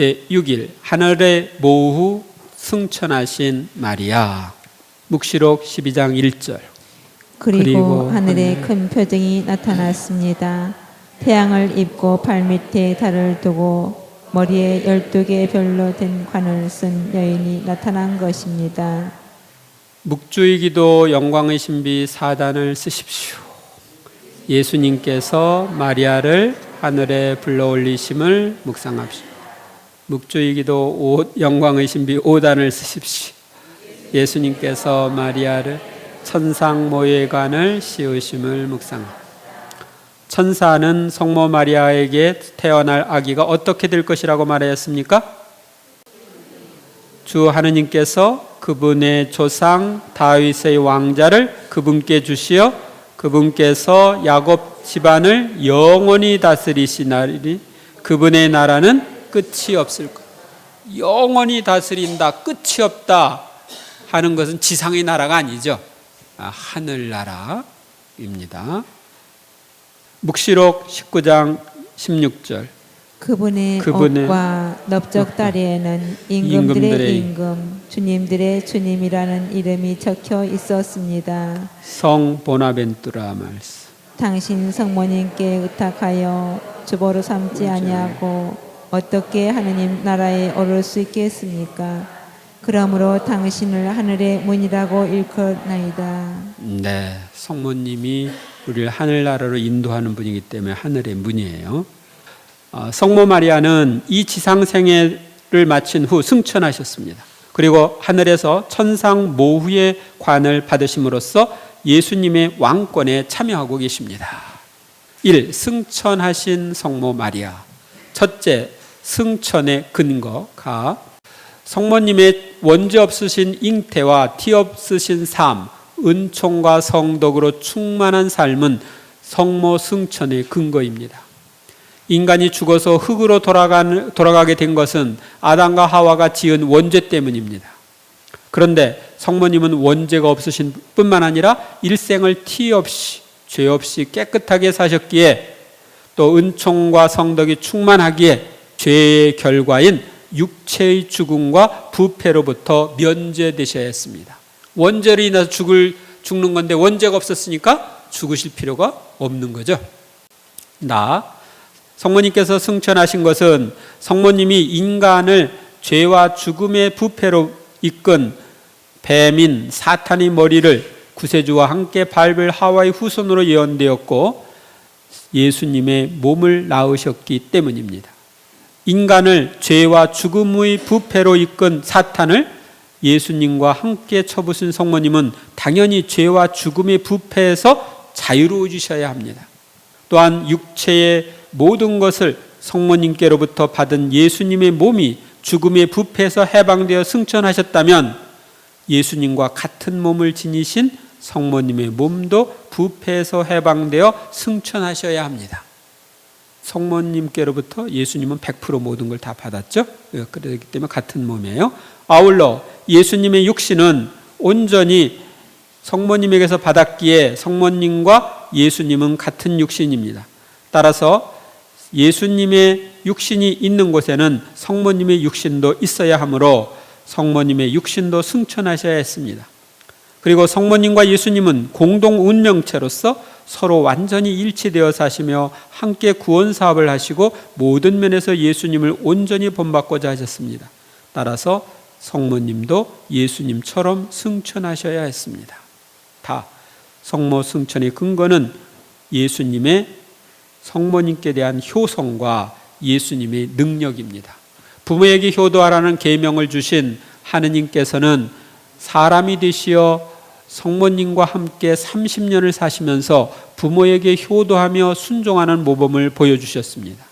제6일 하늘의 모후 승천하신 마리아 묵시록 12장 1절 그리고, 그리고 하늘에 하늘에 큰 표정이 나타났습니다. 태양을 입고 발밑에 달을 두고 머리에 열두 개 별로 된 관을 쓴 여인이 나타난 것입니다. 묵주의 기도 영광의 신비 사단을 쓰십시오. 예수님께서 마리아를 하늘에 불러올리심을 묵상합시오. 묵주의 기도 오- 영광의 신비 5단을 쓰십시오. 예수님께서 마리아를 천상 모예관을 씌우심을 묵상합니다. 천사는 성모 마리아에게 태어날 아기가 어떻게 될 것이라고 말하였습니까? 주 하느님께서 그분의 조상 다윗의 왕자를 그분께 주시어 그분께서 야곱 집안을 영원히 다스리시나니 그분의 나라는 끝이 없을 것. 영원히 다스린다, 끝이 없다 하는 것은 지상의 나라가 아니죠. 아, 하늘 나라입니다. 묵시록 19장 16절. 그분의, 그분의 옷과 넓적 다리에는 임금들의 임금들의 임금, 주님들의 주님이라는 이름이 적혀 있었습니다. 성 보나벤투라 말씀. 당신 성모님께 의탁하여 주보로 삼지 아니하고 어떻게 하느님 나라에 오를 수 있겠습니까? 그러므로 당신을 하늘의 문이라고 일컫나이다. 네, 성모님이 우리를 하늘나라로 인도하는 분이기 때문에 하늘의 문이에요. 어, 성모 마리아는 이 지상 생애를 마친 후 승천하셨습니다. 그리고 하늘에서 천상 모후의 관을 받으심으로써 예수님의 왕권에 참여하고 계십니다. 1. 승천하신 성모 마리아. 첫째, 승천의 근거가 성모님의 원죄 없으신 잉태와 티 없으신 삶, 은총과 성덕으로 충만한 삶은 성모 승천의 근거입니다. 인간이 죽어서 흙으로 돌아가게 된 것은 아담과 하와가 지은 원죄 때문입니다. 그런데 성모님은 원죄가 없으신 뿐만 아니라 일생을 티 없이 죄 없이 깨끗하게 사셨기에 또 은총과 성덕이 충만하기에 죄의 결과인 육체의 죽음과 부패로부터 면제되셔야 했습니다. 원죄로 인해서 죽을 죽는 건데 원죄가 없었으니까 죽으실 필요가 없는 거죠. 나 성모님께서 승천하신 것은 성모님이 인간을 죄와 죽음의 부패로 이끈 뱀인 사탄의 머리를 구세주와 함께 밟을 하와의 후손으로 예언되었고 예수님의 몸을 낳으셨기 때문입니다. 인간을 죄와 죽음의 부패로 이끈 사탄을 예수님과 함께 쳐부신 성모님은 당연히 죄와 죽음의 부패에서 자유로워지셔야 합니다. 또한 육체의 모든 것을 성모님께로부터 받은 예수님의 몸이 죽음의 부패에서 해방되어 승천하셨다면 예수님과 같은 몸을 지니신 성모님의 몸도 부패에서 해방되어 승천하셔야 합니다. 성모님께로부터 예수님은 100% 모든 걸 다 받았죠. 예, 그렇기 때문에 같은 몸이에요. 아울러 예수님의 육신은 온전히 성모님에게서 받았기에 성모님과 예수님은 같은 육신입니다. 따라서 예수님의 육신이 있는 곳에는 성모님의 육신도 있어야 하므로 성모님의 육신도 승천하셔야 했습니다. 그리고 성모님과 예수님은 공동 운명체로서 서로 완전히 일치되어 사시며 함께 구원 사업을 하시고 모든 면에서 예수님을 온전히 본받고자 하셨습니다. 따라서 성모님도 예수님처럼 승천하셔야 했습니다. 다 성모 승천의 근거는 예수님의 성모님께 대한 효성과 예수님의 능력입니다. 부모에게 효도하라는 계명을 주신 하느님께서는 사람이 되시어 성모님과 함께 30년을 사시면서 부모에게 효도하며 순종하는 모범을 보여주셨습니다.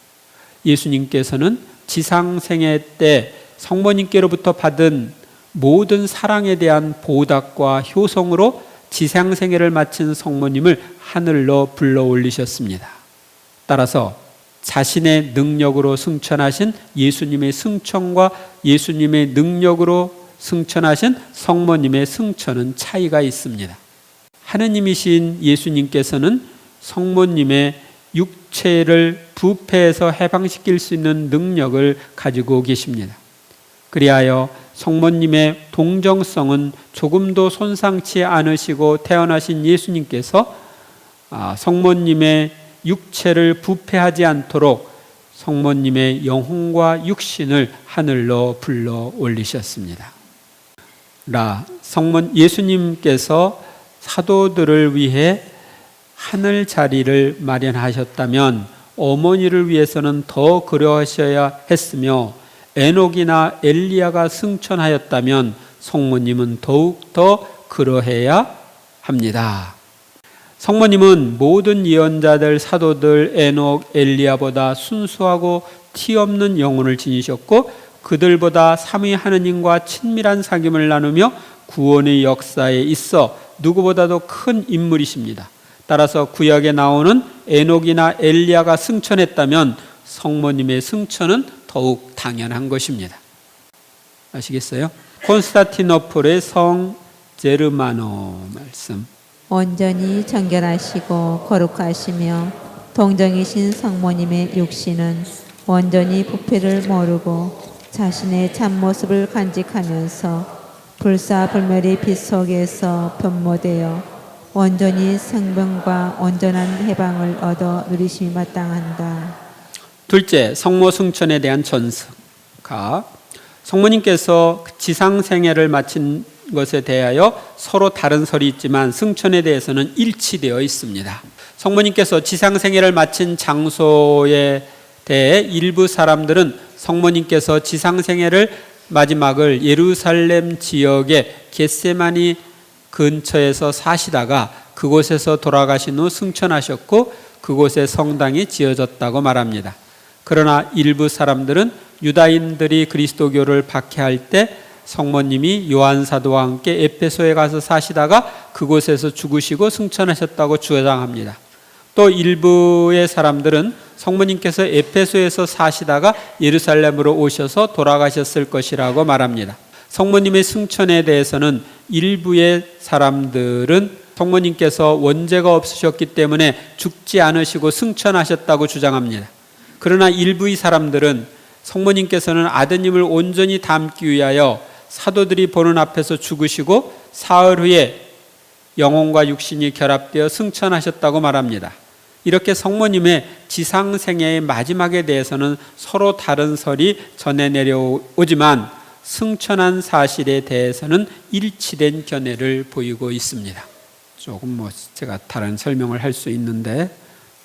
예수님께서는 지상생애 때 성모님께로부터 받은 모든 사랑에 대한 보답과 효성으로 지상생애를 마친 성모님을 하늘로 불러 올리셨습니다. 따라서 자신의 능력으로 승천하신 예수님의 승천과 예수님의 능력으로 승천하신 성모님의 승천은 차이가 있습니다. 하느님이신 예수님께서는 성모님의 육체를 부패해서 해방시킬 수 있는 능력을 가지고 계십니다. 그리하여 성모님의 동정성은 조금도 손상치 않으시고 태어나신 예수님께서 아, 성모님의 육체를 부패하지 않도록 성모님의 영혼과 육신을 하늘로 불러 올리셨습니다. 라 성문 예수님께서 사도들을 위해 하늘 자리를 마련하셨다면 어머니를 위해서는 더 그러하셔야 했으며 에녹이나 엘리야가 승천하였다면 성모님은 더욱 더 그러해야 합니다. 성모님은 모든 예언자들, 사도들, 에녹, 엘리야보다 순수하고 티 없는 영혼을 지니셨고 그들보다 삼위 하느님과 친밀한 사귐을 나누며 구원의 역사에 있어 누구보다도 큰 인물이십니다. 따라서 구약에 나오는 에녹이나 엘리야가 승천했다면 성모님의 승천은 더욱 당연한 것입니다. 아시겠어요? 콘스타티노플의 성 제르마노 말씀. 온전히 정결하시고 거룩하시며 동정이신 성모님의 육신은 온전히 부패를 모르고 자신의 참모습을 간직하면서 불사불멸의 빛 속에서 변모되어 온전히 생명과 온전한 해방을 얻어 누리심이 마땅한다. 둘째, 성모 승천에 대한 전승가. 성모님께서 지상 생애를 마친 것에 대하여 서로 다른 설이 있지만 승천에 대해서는 일치되어 있습니다. 성모님께서 지상 생애를 마친 장소에 대해 일부 사람들은 성모님께서 지상 생애를 마지막을 예루살렘 지역의 겟세마니 근처에서 사시다가 그곳에서 돌아가신 후 승천하셨고 그곳에 성당이 지어졌다고 말합니다. 그러나 일부 사람들은 유다인들이 그리스도교를 박해할 때 성모님이 요한 사도와 함께 에페소에 가서 사시다가 그곳에서 죽으시고 승천하셨다고 주장합니다. 또 일부의 사람들은 성모님께서 에페소에서 사시다가 예루살렘으로 오셔서 돌아가셨을 것이라고 말합니다. 성모님의 승천에 대해서는 일부의 사람들은 성모님께서 원죄가 없으셨기 때문에 죽지 않으시고 승천하셨다고 주장합니다. 그러나 일부의 사람들은 성모님께서는 아드님을 온전히 담기 위하여 사도들이 보는 앞에서 죽으시고 사흘 후에 영혼과 육신이 결합되어 승천하셨다고 말합니다. 이렇게 성모님의 지상생애의 마지막에 대해서는 서로 다른 설이 전해 내려오지만 승천한 사실에 대해서는 일치된 견해를 보이고 있습니다. 조금 뭐 제가 다른 설명을 할 수 있는데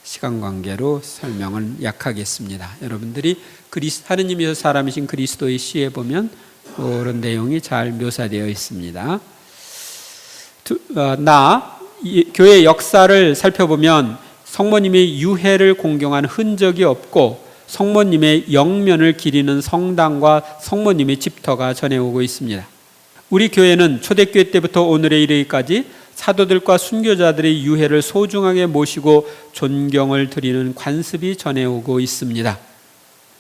시간 관계로 설명은 약하겠습니다. 여러분들이 그리스 하느님이서 사람이신 그리스도의 시에 보면 그런 내용이 잘 묘사되어 있습니다. 두, 어, 나 이, 교회 역사를 살펴보면 성모님의 유해를 공경한 흔적이 없고 성모님의 영면을 기리는 성당과 성모님의 집터가 전해오고 있습니다. 우리 교회는 초대교회 때부터 오늘에 이르기까지 사도들과 순교자들의 유해를 소중하게 모시고 존경을 드리는 관습이 전해오고 있습니다.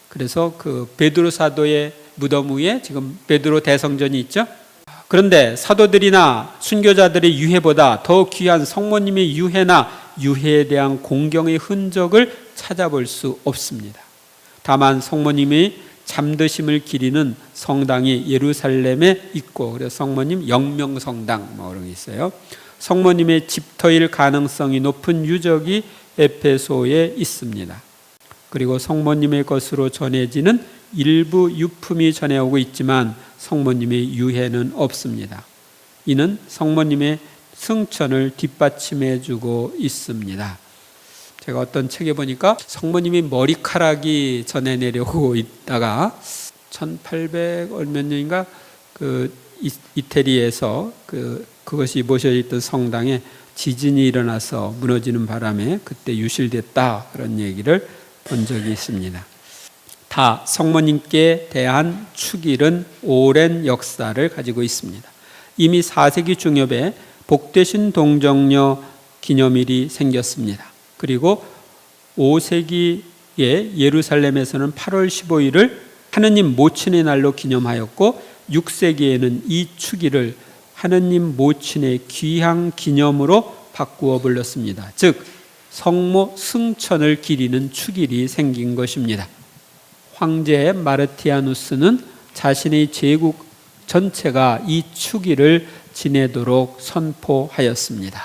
그래서 그 베드로 사도의 무덤 위에 지금 베드로 대성전이 있죠. 그런데 사도들이나 순교자들의 유해보다 더 귀한 성모님의 유해나 유해에 대한 공경의 흔적을 찾아볼 수 없습니다. 다만 성모님의 잠드심을 기리는 성당이 예루살렘에 있고 그래서 성모님 영명성당 뭐 그런 게 있어요. 성모님의 집터일 가능성이 높은 유적이 에페소에 있습니다. 그리고 성모님의 것으로 전해지는 일부 유품이 전해오고 있지만 성모님의 유해는 없습니다. 이는 성모님의 승천을 뒷받침해 주고 있습니다. 제가 어떤 책에 보니까 성모님이 머리카락이 전해 내려오고 있다가 1800몇 년인가 그 이 태리에서 그 그것이 모셔져 있던 성당에 지진이 일어나서 무너지는 바람에 그때 유실됐다 그런 얘기를 본 적이 있습니다. 다 성모님께 대한 축일은 오랜 역사를 가지고 있습니다. 이미 4세기 중엽에 복되신 동정녀 기념일이 생겼습니다. 그리고 5세기에 예루살렘에서는 8월 15일을 하느님 모친의 날로 기념하였고 6세기에는 이 축일을 하느님 모친의 귀향 기념으로 바꾸어 불렀습니다. 즉 성모 승천을 기리는 축일이 생긴 것입니다. 황제 마르티아누스는 자신의 제국 전체가 이 축일을 지내도록 선포하였습니다.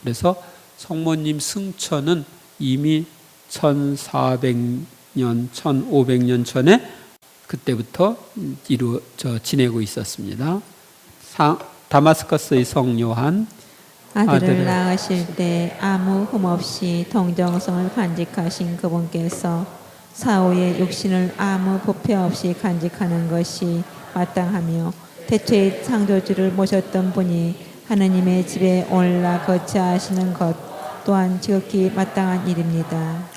그래서 성모님 승천은 이미 1400년, 1500년 전에 그때부터 이루어져 지내고 있었습니다. 사- 다마스커스의 성 요한 아들을 낳으실 때 아무 흠 없이 동정성을 간직하신 그분께서 사후의 육신을 아무 부패 없이 간직하는 것이 마땅하며 대체의 창조주를 모셨던 분이 하느님의 집에 올라 거처하시는 것 또한 지극히 마땅한 일입니다.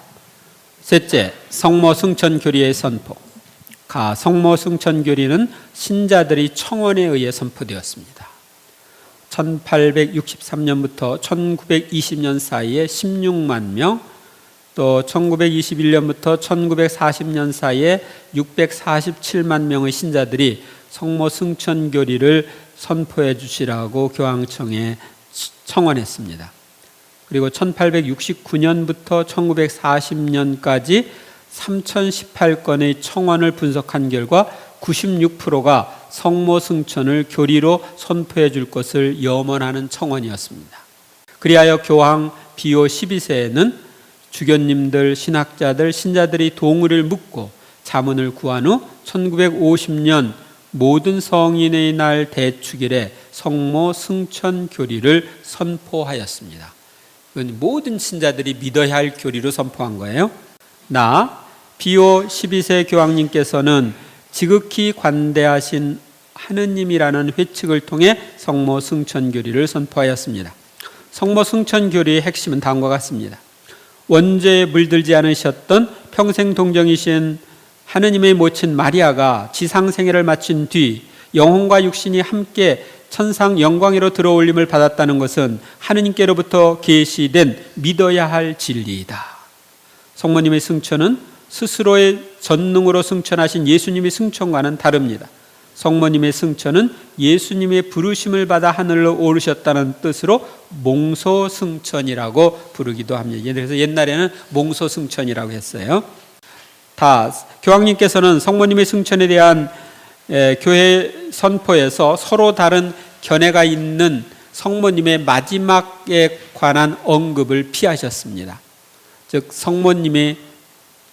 셋째, 성모 승천 교리의 선포. 가 성모 승천 교리는 신자들이 청원에 의해 선포되었습니다. 1863년부터 1920년 사이에 16만 명, 또 1921년부터 1940년 사이에 647만 명의 신자들이 성모 승천 교리를 선포해 주시라고 교황청에 청원했습니다. 그리고 1869년부터 1940년까지 3018건의 청원을 분석한 결과 96%가 성모 승천을 교리로 선포해 줄 것을 염원하는 청원이었습니다. 그리하여 교황 비오 12세에는 주교님들, 신학자들, 신자들이 동의를 묻고 자문을 구한 후 1950년 모든 성인의 날 대축일에 성모 승천 교리를 선포하였습니다. 모든 신자들이 믿어야 할 교리로 선포한 거예요. 나 비오 12세 교황님께서는 지극히 관대하신 하느님이라는 회칙을 통해 성모 승천 교리를 선포하였습니다. 성모 승천 교리의 핵심은 다음과 같습니다. 원죄에 물들지 않으셨던 평생 동정이신 하느님의 모친 마리아가 지상 생애를 마친 뒤 영혼과 육신이 함께 천상 영광으로 들어올림을 받았다는 것은 하느님께로부터 계시된 믿어야 할 진리이다. 성모님의 승천은 스스로의 전능으로 승천하신 예수님의 승천과는 다릅니다. 성모님의 승천은 예수님의 부르심을 받아 하늘로 오르셨다는 뜻으로 몽소 승천이라고 부르기도 합니다. 그래서 옛날에는 몽소 승천이라고 했어요. 다 교황님께서는 성모님의 승천에 대한 에, 교회 선포에서 서로 다른 견해가 있는 성모님의 마지막에 관한 언급을 피하셨습니다. 즉 성모님의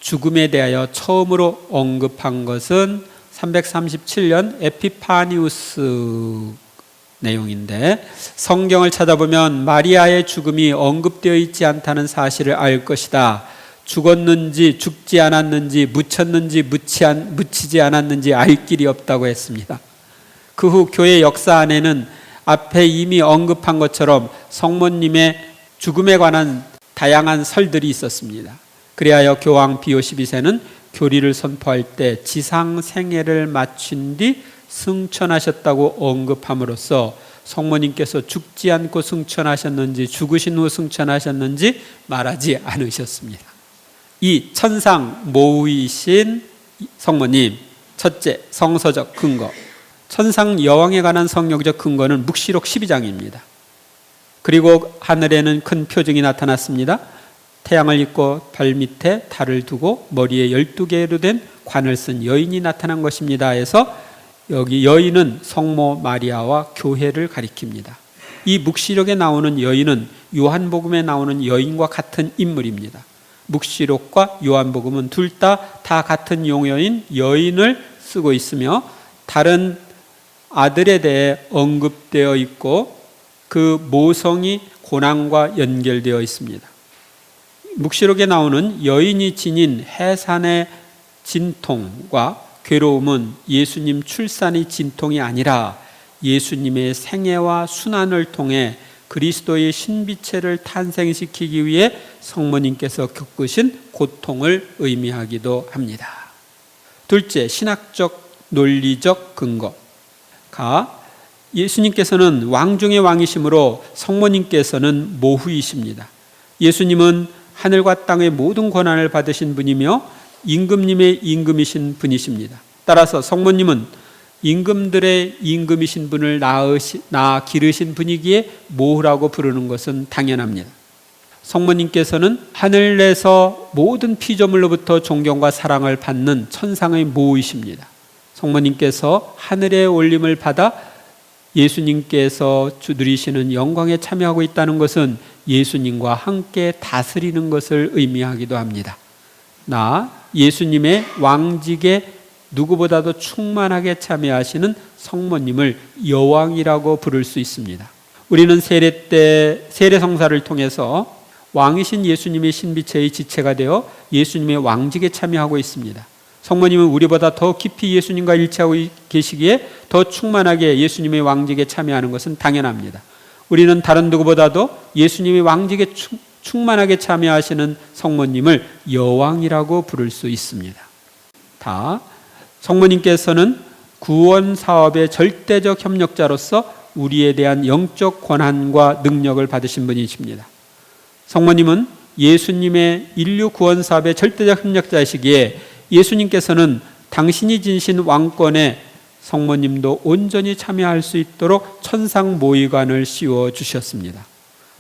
죽음에 대하여 처음으로 언급한 것은 337년 에피파니우스 내용인데 성경을 찾아보면 마리아의 죽음이 언급되어 있지 않다는 사실을 알 것이다. 죽었는지 죽지 않았는지 묻혔는지 묻히지 않았는지 알 길이 없다고 했습니다. 그 후 교회 역사 안에는 앞에 이미 언급한 것처럼 성모님의 죽음에 관한 다양한 설들이 있었습니다. 그리하여 교황 비오 12세는 교리를 선포할 때 지상 생애를 마친 뒤 승천하셨다고 언급함으로써 성모님께서 죽지 않고 승천하셨는지 죽으신 후 승천하셨는지 말하지 않으셨습니다. 이 천상 모의신 성모님 첫째 성서적 근거 천상 여왕에 관한 성경적 근거는 묵시록 12장입니다. 그리고 하늘에는 큰 표징이 나타났습니다. 태양을 입고 발 밑에 달을 두고 머리에 열두 개로 된 관을 쓴 여인이 나타난 것입니다. 해서 여기 여인은 성모 마리아와 교회를 가리킵니다. 이 묵시록에 나오는 여인은 요한복음에 나오는 여인과 같은 인물입니다. 묵시록과 요한복음은 둘 다 다 같은 용어인 여인을 쓰고 있으며 다른 아들에 대해 언급되어 있고 그 모성이 고난과 연결되어 있습니다. 묵시록에 나오는 여인이 지닌 해산의 진통과 괴로움은 예수님 출산의 진통이 아니라 예수님의 생애와 순환을 통해 그리스도의 신비체를 탄생시키기 위해 성모님께서 겪으신 고통을 의미하기도 합니다. 둘째, 신학적 논리적 근거가 예수님께서는 왕 중의 왕이심으로 성모님께서는 모후이십니다. 예수님은 하늘과 땅의 모든 권한을 받으신 분이며 임금님의 임금이신 분이십니다. 따라서 성모님은 임금들의 임금이신 분을 낳으시, 낳아 기르신 분이기에 모후라고 부르는 것은 당연합니다. 성모님께서는 하늘에서 모든 피조물로부터 존경과 사랑을 받는 천상의 모이십니다. 성모님께서 하늘에 올림을 받아 예수님께서 주 누리시는 영광에 참여하고 있다는 것은 예수님과 함께 다스리는 것을 의미하기도 합니다. 나 예수님의 왕직에 누구보다도 충만하게 참여하시는 성모님을 여왕이라고 부를 수 있습니다. 우리는 세례 때 세례 성사를 통해서 왕이신 예수님의 신비체의 지체가 되어 예수님의 왕직에 참여하고 있습니다. 성모님은 우리보다 더 깊이 예수님과 일치하고 계시기에 더 충만하게 예수님의 왕직에 참여하는 것은 당연합니다. 우리는 다른 누구보다도 예수님의 왕직에 충- 충만하게 참여하시는 성모님을 여왕이라고 부를 수 있습니다. 다 성모님께서는 구원 사업의 절대적 협력자로서 우리에 대한 영적 권한과 능력을 받으신 분이십니다. 성모님은 예수님의 인류 구원 사업의 절대적 협력자이시기에 예수님께서는 당신이 지니신 왕권에 성모님도 온전히 참여할 수 있도록 천상 모의관을 씌워 주셨습니다.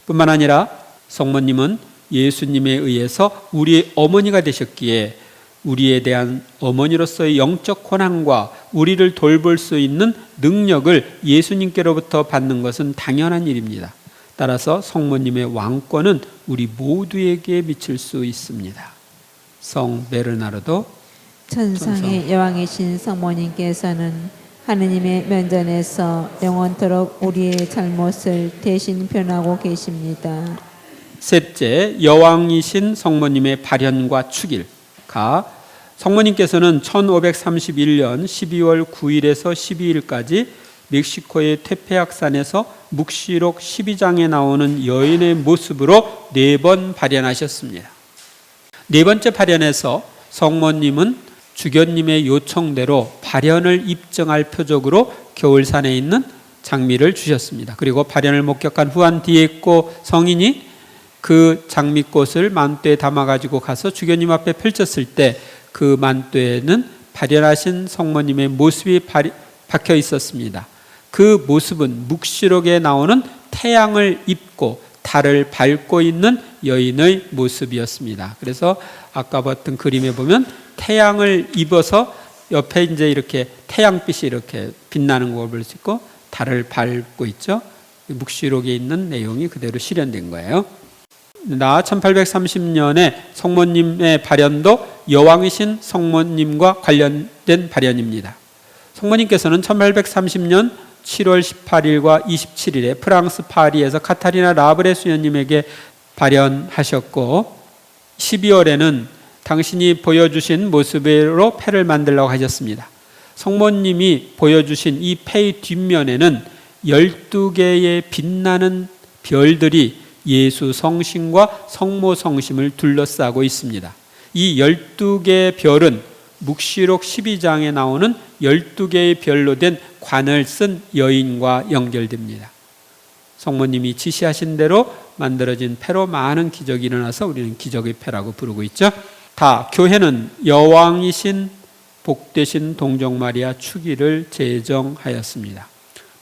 뿐만 아니라 성모님은 예수님에 의해서 우리의 어머니가 되셨기에 우리에 대한 어머니로서의 영적 권한과 우리를 돌볼 수 있는 능력을 예수님께로부터 받는 것은 당연한 일입니다. 따라서 성모님의 왕권은 우리 모두에게 미칠 수 있습니다. 성 베르나르도 천상의 여왕이신 성모님께서는 하느님의 면전에서 영원토록 우리의 잘못을 대신 변하고 계십니다. 셋째 여왕이신 성모님의 발현과 축일 가 성모님께서는 1531년 12월 9일에서 12일까지 멕시코의 테페악산에서 묵시록 12장에 나오는 여인의 모습으로 네 번 발현하셨습니다. 네 번째 발현에서 성모님은 주교님의 요청대로 발현을 입증할 표적으로 겨울산에 있는 장미를 주셨습니다. 그리고 발현을 목격한 후한 있고 성인이 그 장미꽃을 만두에 담아 가지고 가서 주교님 앞에 펼쳤을 때 그 만두에는 발현하신 성모님의 모습이 발이- 박혀 있었습니다. 그 모습은 묵시록에 나오는 태양을 입고 달을 밟고 있는 여인의 모습이었습니다. 그래서 아까 봤던 그림에 보면 태양을 입어서 옆에 이제 이렇게 태양빛이 이렇게 빛나는 걸 볼 수 있고 달을 밟고 있죠. 묵시록에 있는 내용이 그대로 실현된 거예요. 나 1830년에 성모님의 발현도 여왕이신 성모님과 관련된 발현입니다. 성모님께서는 1830년 7월 18일과 27일에 프랑스 파리에서 카타리나 라브레 수녀님에게 발현하셨고 12월에는 당신이 보여주신 모습으로 패를 만들라고 하셨습니다. 성모님이 보여주신 이 패의 뒷면에는 12개의 빛나는 별들이 예수 성심과 성모 성심을 둘러싸고 있습니다. 이 12개의 별은 묵시록 12장에 나오는 12개의 별로 된 관을 쓴 여인과 연결됩니다. 성모님이 지시하신 대로 만들어진 패로 많은 기적이 일어나서 우리는 기적의 패라고 부르고 있죠. 다 교회는 여왕이신 복되신 동정 마리아 축일을 제정하였습니다.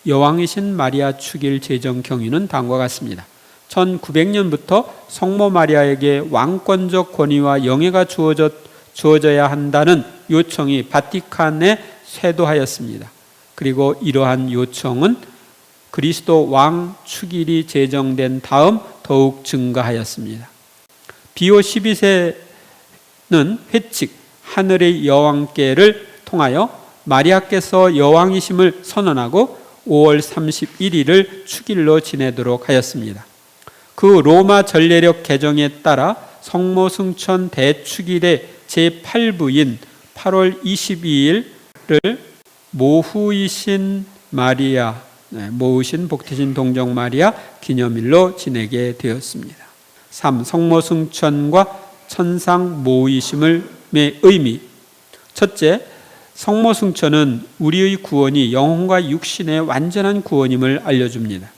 여왕이신 마리아 축일 제정 경위는 다음과 같습니다. 1900년부터 성모 마리아에게 왕권적 권위와 영예가 주어져, 주어져야 한다는 요청이 바티칸에 쇄도하였습니다. 그리고 이러한 요청은 그리스도 왕 축일이 제정된 다음 더욱 증가하였습니다. 비오 12세는 회칙 하늘의 여왕께를 통하여 마리아께서 여왕이심을 선언하고 5월 31일을 축일로 지내도록 하였습니다. 그 로마 전례력 개정에 따라 성모 승천 대축일의 제8부인 8월 22일을 모후이신 마리아, 네, 모으신 복되신 동정 마리아 기념일로 지내게 되었습니다. 3. 성모 승천과 천상 모이심의 의미. 첫째, 성모 승천은 우리의 구원이 영혼과 육신의 완전한 구원임을 알려줍니다.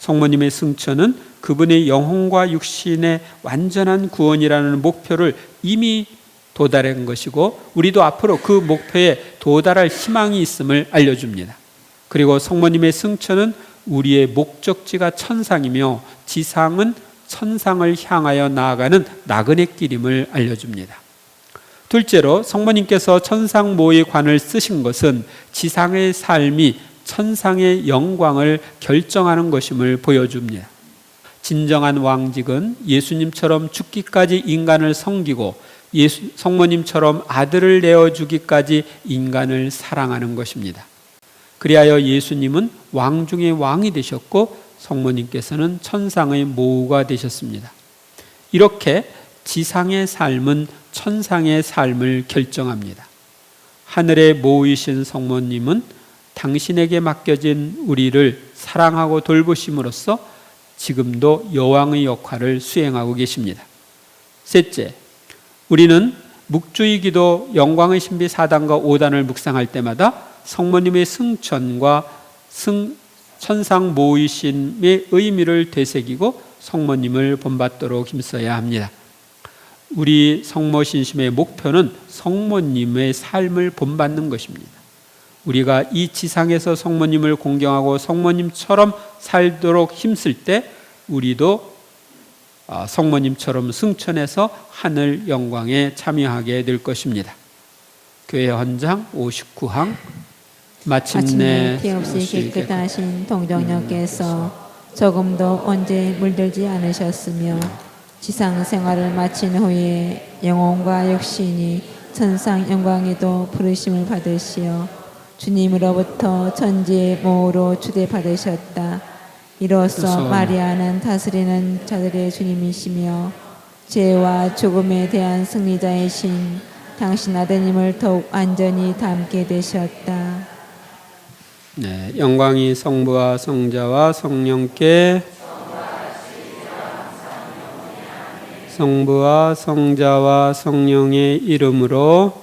성모님의 승천은 그분의 영혼과 육신의 완전한 구원이라는 목표를 이미 도달한 것이고 우리도 앞으로 그 목표에 도달할 희망이 있음을 알려줍니다. 그리고 성모님의 승천은 우리의 목적지가 천상이며 지상은 천상을 향하여 나아가는 나그네 길임을 알려줍니다. 둘째로 성모님께서 천상 모의 관을 쓰신 것은 지상의 삶이 천상의 영광을 결정하는 것임을 보여줍니다. 진정한 왕직은 예수님처럼 죽기까지 인간을 섬기고 예수, 성모님처럼 아들을 내어주기까지 인간을 사랑하는 것입니다. 그리하여 예수님은 왕 중의 왕이 되셨고 성모님께서는 천상의 모우가 되셨습니다. 이렇게 지상의 삶은 천상의 삶을 결정합니다. 하늘의 모이신 성모님은 당신에게 맡겨진 우리를 사랑하고 돌보심으로써 지금도 여왕의 역할을 수행하고 계십니다. 셋째, 우리는 묵주의 기도 영광의 신비 4단과 5단을 묵상할 때마다 성모님의 승천과 승, 천상 모이심의 의미를 되새기고 성모님을 본받도록 힘써야 합니다. 우리 성모 신심의 목표는 성모님의 삶을 본받는 것입니다. 우리가 이 지상에서 성모님을 공경하고 성모님처럼 살도록 힘쓸 때 우리도 아, 성모님처럼 승천해서 하늘 영광에 참여하게 될 것입니다. 교회 헌장 59항 마침내 마침내 피 없이 깨끗하신 동정녀께서 조금도 언제 물들지 않으셨으며 지상 생활을 마친 후에 영혼과 육신이 천상 영광에도 부르심을 받으시어 주님으로부터 천지의 모으로 추대받으셨다. 이로써 마리아는 다스리는 자들의 주님이시며 죄와 죽음에 대한 승리자이신 당신 아드님을 더욱 안전히 담게 되셨다. 네, 영광이 성부와 성자와 성령께 성부와 성자와 성령의 이름으로